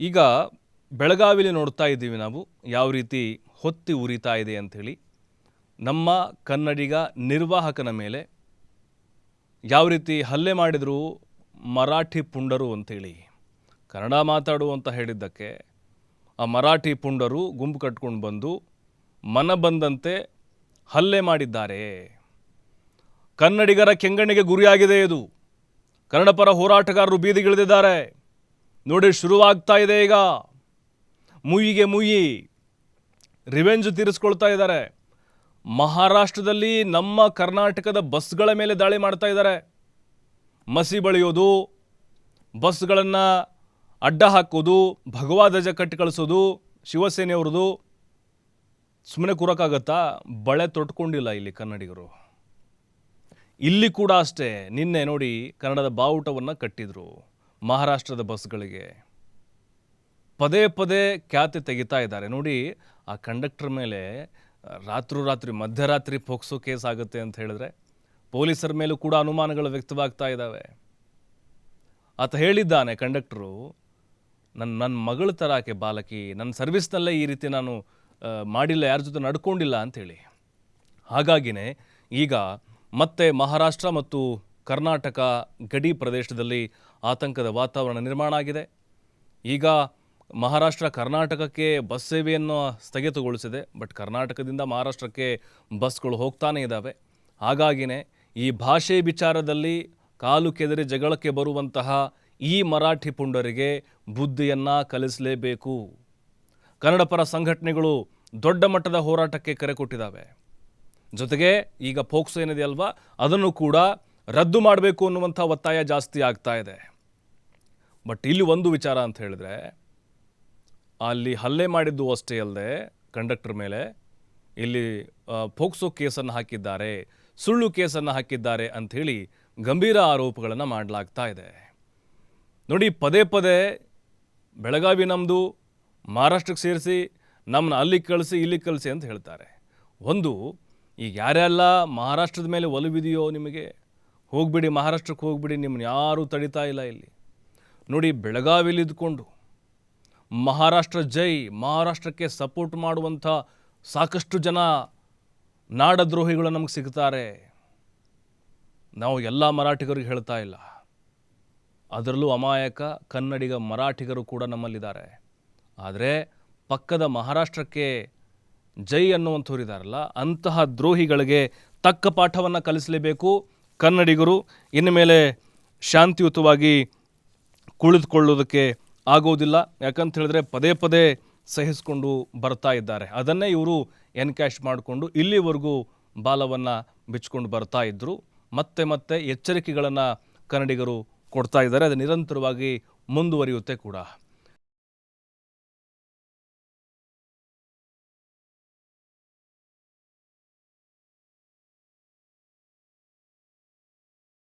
ಈಗ ಬೆಳಗಾವಿಲಿ ನೋಡ್ತಾ ಇದ್ದೀವಿ ನಾವು. ಯಾವ ರೀತಿ ಹೊತ್ತಿ ಉರಿತಾ ಇದೆ ಅಂಥೇಳಿ. ನಮ್ಮ ಕನ್ನಡಿಗ ನಿರ್ವಾಹಕನ ಮೇಲೆ ಯಾವ ರೀತಿ ಹಲ್ಲೆ ಮಾಡಿದರು ಮರಾಠಿ ಪುಂಡರು ಅಂಥೇಳಿ. ಕನ್ನಡ ಮಾತಾಡು ಅಂತ ಹೇಳಿದ್ದಕ್ಕೆ ಆ ಮರಾಠಿ ಪುಂಡರು ಗುಂಪು ಕಟ್ಕೊಂಡು ಬಂದು ಮನ ಬಂದಂತೆ ಹಲ್ಲೆ ಮಾಡಿದ್ದಾರೆ. ಕನ್ನಡಿಗರ ಕೆಂಗಣ್ಣಿಗೆ ಗುರಿಯಾಗಿದೆ ಇದು. ಕನ್ನಡ ಪರ ಹೋರಾಟಗಾರರು ಬೀದಿಗಿಳಿದಿದ್ದಾರೆ. ನೋಡಿ, ಶುರುವಾಗ್ತಾ ಇದೆ ಈಗ. ಮುಯಿಗೆ ಮುಯಿ ರಿವೆಂಜ್ ತೀರಿಸ್ಕೊಳ್ತಾ ಇದ್ದಾರೆ. ಮಹಾರಾಷ್ಟ್ರದಲ್ಲಿ ನಮ್ಮ ಕರ್ನಾಟಕದ ಬಸ್ಗಳ ಮೇಲೆ ದಾಳಿ ಮಾಡ್ತಾ ಇದ್ದಾರೆ. ಮಸಿ ಬಳಿಯೋದು, ಬಸ್ಗಳನ್ನು ಅಡ್ಡ ಹಾಕೋದು ಭಗವಾ ಧ್ವಜ ಕಟ್ಟಿ ಕಳಿಸೋದು ಶಿವಸೇನೆಯವ್ರದ್ದು ಸುಮ್ಮನೆ ಕೂರೋಕ್ಕಾಗತ್ತಾ? ಬಳೆ ತೊಟ್ಕೊಂಡಿಲ್ಲ ಇಲ್ಲಿ ಕನ್ನಡಿಗರು. ಇಲ್ಲಿ ಕೂಡ ಅಷ್ಟೇ. ನಿನ್ನೆ ನೋಡಿ ಕನ್ನಡದ ಬಾವುಟವನ್ನು ಕಟ್ಟಿದ್ರು. ಮಹಾರಾಷ್ಟ್ರದ ಬಸ್ಗಳಿಗೆ. ಪದೇ ಪದೇ ಖ್ಯಾತಿ ತೆಗಿತಾ ಇದ್ದಾರೆ. ನೋಡಿ, ಆ ಕಂಡಕ್ಟರ್ ಮೇಲೆ, ರಾತ್ರಿ ರಾತ್ರಿ, ಮಧ್ಯರಾತ್ರಿ ಪೋಕ್ಸೋ ಕೇಸ್ ಆಗುತ್ತೆ ಅಂತ ಹೇಳಿದ್ರೆ, ಪೊಲೀಸರ ಮೇಲೂ ಕೂಡ ಅನುಮಾನಗಳು ವ್ಯಕ್ತವಾಗ್ತಾ ಇದ್ದಾವೆ. ಆತ ಹೇಳಿದ್ದಾನೆ, ಕಂಡಕ್ಟ್ರು ನನ್ನ ನನ್ನ ಮಗಳ ಥರ ಆಕೆ ಬಾಲಕಿ ನನ್ನ ಸರ್ವಿಸ್ನಲ್ಲೇ ಈ ರೀತಿ ನಾನು ಮಾಡಿಲ್ಲ, ಯಾರ ಜೊತೆ ನಡ್ಕೊಂಡಿಲ್ಲ ಅಂಥೇಳಿ ಹಾಗಾಗಿನೇ ಈಗ ಮತ್ತೆ ಮಹಾರಾಷ್ಟ್ರ ಮತ್ತು ಕರ್ನಾಟಕ ಗಡಿ ಪ್ರದೇಶದಲ್ಲಿ ಆತಂಕದ ವಾತಾವರಣ ನಿರ್ಮಾಣ ಆಗಿದೆ. ಈಗ ಮಹಾರಾಷ್ಟ್ರ ಕರ್ನಾಟಕಕ್ಕೆ ಬಸ್ ಸೇವೆಯನ್ನು ಸ್ಥಗಿತಗೊಳಿಸಿದೆ. ಬಟ್ ಕರ್ನಾಟಕದಿಂದ ಮಹಾರಾಷ್ಟ್ರಕ್ಕೆ ಬಸ್ಗಳು ಹೋಗ್ತಾನೇ ಇದ್ದಾವೆ ಹಾಗಾಗಿನೇ ಈ ಭಾಷೆ ವಿಚಾರದಲ್ಲಿ ಕಾಲು ಕೆದರಿ ಜಗಳಕ್ಕೆ ಬರುವಂತಹ ಈ ಮರಾಠಿ ಪುಂಡರಿಗೆ ಬುದ್ಧಿಯನ್ನು ಕಲಿಸಲೇಬೇಕು. ಕನ್ನಡ ಪರ ಸಂಘಟನೆಗಳು ದೊಡ್ಡ ಮಟ್ಟದ ಹೋರಾಟಕ್ಕೆ ಕರೆ ಕೊಟ್ಟಿದ್ದಾವೆ. ಜೊತೆಗೆ ಈಗ ಫೋಕ್ಸೋ ಏನಿದೆ ಅಲ್ವಾ? ಅದನ್ನು ಕೂಡ ರದ್ದು ಮಾಡಬೇಕು ಅನ್ನುವಂಥ ಒತ್ತಾಯ ಜಾಸ್ತಿ ಆಗ್ತಾ ಇದೆ. ಬಟ್ ಇಲ್ಲಿ ಒಂದು ವಿಚಾರ ಅಂತ ಹೇಳಿದ್ರೆ, ಅಲ್ಲಿ ಹಲ್ಲೆ ಮಾಡಿದ್ದು ಅಷ್ಟೇ ಅಲ್ಲದೆ ಕಂಡಕ್ಟರ್ ಮೇಲೆ ಇಲ್ಲಿ ಫೋಕ್ಸೋ ಕೇಸನ್ನು ಹಾಕಿದ್ದಾರೆ, ಸುಳ್ಳು ಕೇಸನ್ನು ಹಾಕಿದ್ದಾರೆ ಅಂಥೇಳಿ ಗಂಭೀರ ಆರೋಪಗಳನ್ನು ಮಾಡಲಾಗ್ತಾ ಇದೆ. ನೋಡಿ, ಪದೇ ಪದೇ ಬೆಳಗಾವಿ ನಮ್ಮದು ಮಹಾರಾಷ್ಟ್ರಕ್ಕೆ ಸೇರಿಸಿ ನಮ್ಮನ್ನ ಅಲ್ಲಿ ಕಳಿಸಿ ಇಲ್ಲಿಗೆ ಕಳಿಸಿ ಅಂತ ಹೇಳ್ತಾರೆ. ಒಂದು ಈಗ ಯಾರೆಲ್ಲ ಮಹಾರಾಷ್ಟ್ರದ ಮೇಲೆ ಒಲವಿದೆಯೋ ನಿಮಗೆ ಹೋಗ್ಬಿಡಿ, ಮಹಾರಾಷ್ಟ್ರಕ್ಕೆ ಹೋಗ್ಬಿಡಿ, ನಿಮ್ಮನ್ನ ಯಾರೂ ತಡಿತಾ ಇಲ್ಲ ಇಲ್ಲಿ. ನೋಡಿ ಬೆಳಗಾವಿಲಿ ಇದ್ಕೊಂಡು ಮಹಾರಾಷ್ಟ್ರ ಜೈ, ಮಹಾರಾಷ್ಟ್ರಕ್ಕೆ ಸಪೋರ್ಟ್ ಮಾಡುವಂಥ ಸಾಕಷ್ಟು ಜನ ನಾಡದ್ರೋಹಿಗಳು ನಮಗೆ ಸಿಗ್ತಾರೆ. ನಾವು ಎಲ್ಲ ಮರಾಠಿಗರಿಗೆ ಹೇಳ್ತಾ ಇಲ್ಲ. ಅದರಲ್ಲೂ ಅಮಾಯಕ, ಕನ್ನಡಿಗ, ಮರಾಠಿಗರು ಕೂಡ ನಮ್ಮಲ್ಲಿದ್ದಾರೆ. ಆದರೆ ಪಕ್ಕದ ಮಹಾರಾಷ್ಟ್ರಕ್ಕೆ ಜೈ ಅನ್ನುವಂಥವ್ರು ಇದ್ದಾರಲ್ಲ, ಅಂತಹ ದ್ರೋಹಿಗಳಿಗೆ ತಕ್ಕ ಪಾಠವನ್ನು ಕಲಿಸಲೇಬೇಕು. ಕನ್ನಡಿಗರು ಇನ್ನು ಮೇಲೆ ಶಾಂತಿಯುತವಾಗಿ ಕುಳಿತುಕೊಳ್ಳೋದಕ್ಕೆ ಆಗೋದಿಲ್ಲ ಯಾಕಂತ ಹೇಳಿದ್ರೆ ಪದೇ ಪದೇ ಸಹಿಸಿಕೊಂಡು ಬರ್ತಾ ಇದ್ದಾರೆ. ಅದನ್ನೇ ಇವರು ಎನ್ಕ್ಯಾಶ್ ಮಾಡಿಕೊಂಡು ಇಲ್ಲಿವರೆಗೂ ಬಾಲವನ್ನು ಬಿಚ್ಕೊಂಡು ಬರ್ತಾ ಇದ್ದರು ಮತ್ತೆ ಮತ್ತೆ ಎಚ್ಚರಿಕೆಗಳನ್ನು ಕನ್ನಡಿಗರು ಕೊಡ್ತಾ ಇದ್ದಾರೆ. ಅದು ನಿರಂತರವಾಗಿ ಮುಂದುವರಿಯುತ್ತೆ ಕೂಡ.